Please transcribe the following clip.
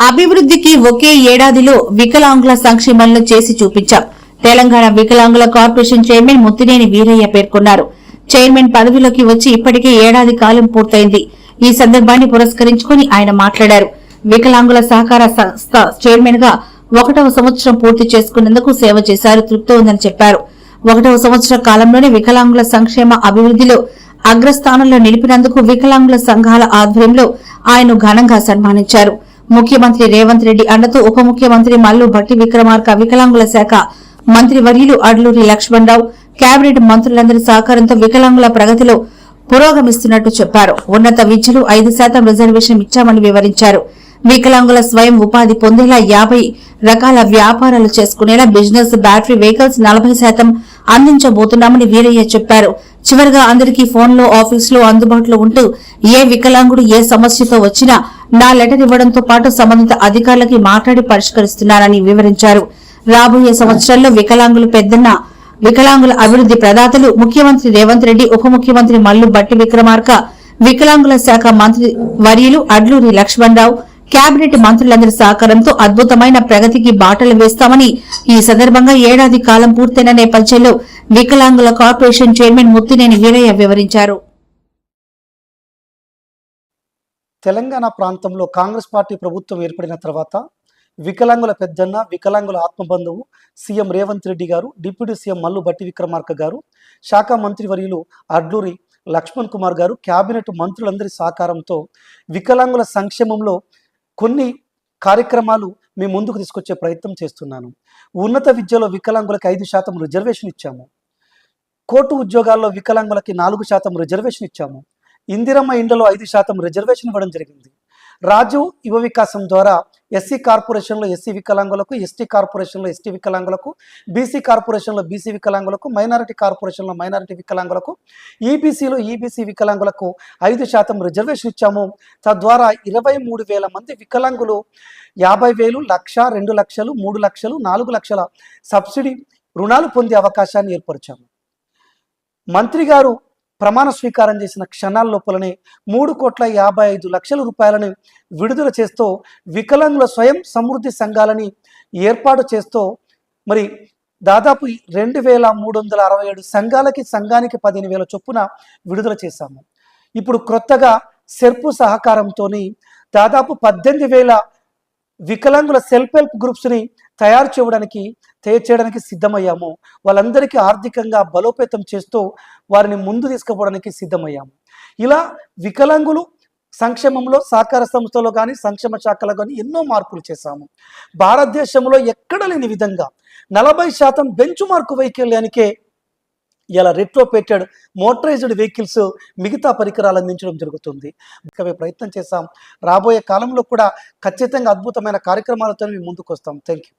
అభివృద్ధికి ఒకే ఏడాదిలో వికలాంగుల సంక్షేమంలో చేసి చూపించాం. తెలంగాణ వికలాంగుల కార్పొరేషన్ చైర్మన్ ముత్తినేని వీరయ్య పేర్కొన్నారు. చైర్మన్ పదవిలోకి వచ్చి ఇప్పటికే ఏడాది కాలం పూర్తయింది. ఈ సందర్భాన్ని పురస్కరించుకుని ఆయన మాట్లాడారు. వికలాంగుల సహకార సంస్థ చైర్మన్గా ఒకటవ సంవత్సరం పూర్తి చేసుకున్నందుకు సేవ చేశారు తృప్తి ఉందని చెప్పారు. ఒకటవ సంవత్సర కాలంలోనే వికలాంగుల సంక్షేమ అభివృద్ధిలో అగ్రస్థానంలో నిలిపినందుకు వికలాంగుల సంఘాల ఆధ్వర్యంలో ఆయన ఘనంగా సన్మానించారు. ముఖ్యమంత్రి రేవంత్ రెడ్డి అండతో ఉప ముఖ్యమంత్రి మల్లు భట్టి విక్రమార్క వికలాంగుల శాఖ మంత్రి వర్యులు అడ్లూరి లక్ష్మణరావు కేబినెట్ మంత్రులందరి సహకారంతో వికలాంగుల ప్రగతిలో పురోగమిస్తున్నట్టు చెప్పారు. ఉన్నత విద్యలు ఐదు శాతం రిజర్వేషన్ ఇచ్చామని వివరించారు. వికలాంగుల స్వయం ఉపాధి పొందేలా యాభై రకాల వ్యాపారాలు చేసుకునేలా బిజినెస్ బ్యాటరీ వెహికల్స్ నలభై శాతం అందించబోతున్నామని వీరయ్య చెప్పారు. చివరిగా అందరికీ ఫోన్లో ఆఫీసులో అందుబాటులో ఉంటూ ఏ వికలాంగుడు ఏ సమస్యతో వచ్చినా నా లెటర్ ఇవ్వడంతో పాటు సంబంధిత అధికారులకి మాట్లాడి పరిష్కరిస్తున్నారని వివరించారు. రాబోయే సంవత్సరాల్లో వికలాంగులు పెద్దన్న వికలాంగుల అభివృద్ది ప్రదాతలు ముఖ్యమంత్రి రేవంత్ రెడ్డి ఉప ముఖ్యమంత్రి మల్లు బట్టి విక్రమార్క వికలాంగుల శాఖ మంత్రి వర్యులు అడ్లూరి లక్ష్మణరావు కేబినెట్ మంత్రులందరి సహకారంతో అద్భుతమైన ప్రగతికి బాటలు వేస్తామని ఈ సందర్భంగా ఏడాది కాలం పూర్తయిన నేపథ్యంలో వికలాంగుల కార్పొరేషన్ చైర్మన్ ముత్తినేని వీరయ్య వివరించారు. తెలంగాణ ప్రాంతంలో కాంగ్రెస్ పార్టీ ప్రభుత్వం ఏర్పడిన తర్వాత వికలాంగుల పెద్దన్న వికలాంగుల ఆత్మబంధువు సీఎం రేవంత్ రెడ్డి గారు డిప్యూటీ సీఎం మల్లు బట్టి విక్రమార్క గారు శాఖ మంత్రివర్యులు అడ్లూరి లక్ష్మణ్ కుమార్ గారు కేబినెట్ మంత్రులందరి సహకారంతో వికలాంగుల సంక్షేమంలో కొన్ని కార్యక్రమాలు మీ ముందుకు తీసుకొచ్చే ప్రయత్నం చేస్తున్నాను. ఉన్నత విద్యలో వికలాంగులకు ఐదు శాతం రిజర్వేషన్ ఇచ్చాము. కోర్టు ఉద్యోగాల్లో వికలాంగులకి నాలుగు శాతం రిజర్వేషన్ ఇచ్చాము. ఇందిరమ్మ ఇండ్లలో ఐదు శాతం రిజర్వేషన్ ఇవ్వడం జరిగింది. రాజు యువ వికాసం ద్వారా ఎస్సీ కార్పొరేషన్లో ఎస్సీ వికలాంగులకు ఎస్టీ కార్పొరేషన్లో ఎస్టీ వికలాంగులకు బీసీ కార్పొరేషన్లో బీసీ వికలాంగులకు మైనారిటీ కార్పొరేషన్లో మైనారిటీ వికలాంగులకు ఈబీసీలో ఈబీసీ వికలాంగులకు ఐదు శాతం రిజర్వేషన్ ఇచ్చాము. తద్వారా ఇరవై మూడు వేల మంది వికలాంగులు యాభై వేలు లక్ష రెండు లక్షలు మూడు లక్షలు నాలుగు లక్షల సబ్సిడీ రుణాలు పొందే అవకాశాన్ని ఏర్పరిచాము. మంత్రి గారు ప్రమాణ స్వీకారం చేసిన క్షణాల లోపలనే మూడు కోట్ల యాభై ఐదు లక్షల రూపాయలను విడుదల చేస్తూ వికలాంగుల స్వయం సమృద్ధి సంఘాలని ఏర్పాటు చేస్తూ మరి దాదాపు రెండు వేల మూడు వందల అరవై ఏడు సంఘాలకి సంఘానికి పదిహేను వేల చొప్పున విడుదల చేశాము. ఇప్పుడు క్రొత్తగా సెర్పు సహకారంతో దాదాపు పద్దెనిమిది వేల వికలాంగుల సెల్ఫ్ హెల్ప్ గ్రూప్స్ని తయారు చేయడానికి తయారు చేయడానికి సిద్ధమయ్యాము. వాళ్ళందరికీ ఆర్థికంగా బలోపేతం చేస్తూ వారిని ముందు తీసుకుపోవడానికి సిద్ధమయ్యాము. ఇలా వికలాంగులు సంక్షేమంలో సహకార సంస్థలో కానీ సంక్షేమ శాఖలో కానీ ఎన్నో మార్పులు చేశాము. భారతదేశంలో ఎక్కడ లేని విధంగా నలభై శాతం బెంచ్ మార్కు వైకల్యానికే ఇలా రెట్రోపేటెడ్ మోటరైజ్డ్ వెహికల్స్ మిగతా పరికరాలు అందించడం జరుగుతుంది. ఇంకా ప్రయత్నం చేశాం. రాబోయే కాలంలో కూడా ఖచ్చితంగా అద్భుతమైన కార్యక్రమాలతో మేము ముందుకు వస్తాం థ్యాంక్ యూ